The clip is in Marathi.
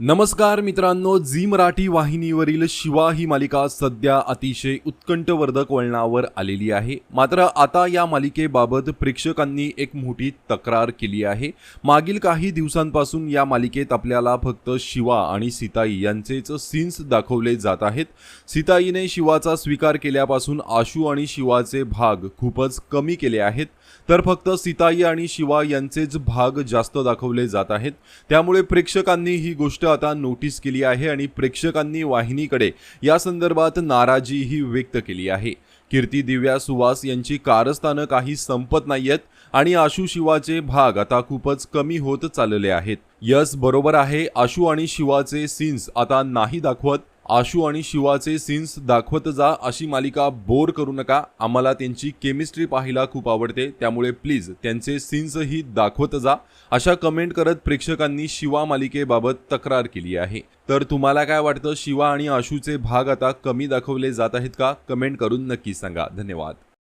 नमस्कार मित्रांनो झी मराठी वाहिनीवरील शिवा ही मालिका सध्या अतिशय उत्कंठवर्धक वळणावर आलेली आहे. मात्र आता या मालिकेबाबत प्रेक्षकांनी एक मोठी तक्रार केली आहे. मागील काही दिवसांपासून या मालिकेत आपल्याला फक्त शिवा आणि सीताई यांचेच सीन्स दाखवले जात आहेत. सीताईने शिवाचा स्वीकार केल्यापासून आशू आणि शिवाचे भाग खूपच कमी केले आहेत. तर फक्त सीताई आणि शिवा यांचेच भाग जास्त दाखवले जात आहेत. त्यामुळे प्रेक्षकांनी ही गोष्ट आता नोटीस केली आहे आणि प्रेक्षकांनी वाहिनीकडे या संदर्भात नाराजीही व्यक्त केली आहे. कीर्ती दिव्या सुवास यांची कारस्थानं काही संपत नाहीयेत आणि आशू शिवाचे भाग आता खूपच कमी होत चालले आहेत. यस बरोबर आहे. आशू आणि शिवाचे सीन्स आता नाही दाखवत. आशू आणि शिवाचे सीन्स दाखवत जा अशी मालिका बोर करू नका. आम्हाला त्यांची केमिस्ट्री पाहायला खूप आवडते. त्यामुळे प्लीज त्यांचे सीन्सही दाखवत जा. अशा कमेंट करत प्रेक्षकांनी शिवा मालिकेबाबत तक्रार केली आहे. तर तुम्हाला काय वाटतं? शिवा आणि आशूचे भाग आता कमी दाखवले जात आहेत का? कमेंट करून नक्की सांगा. धन्यवाद.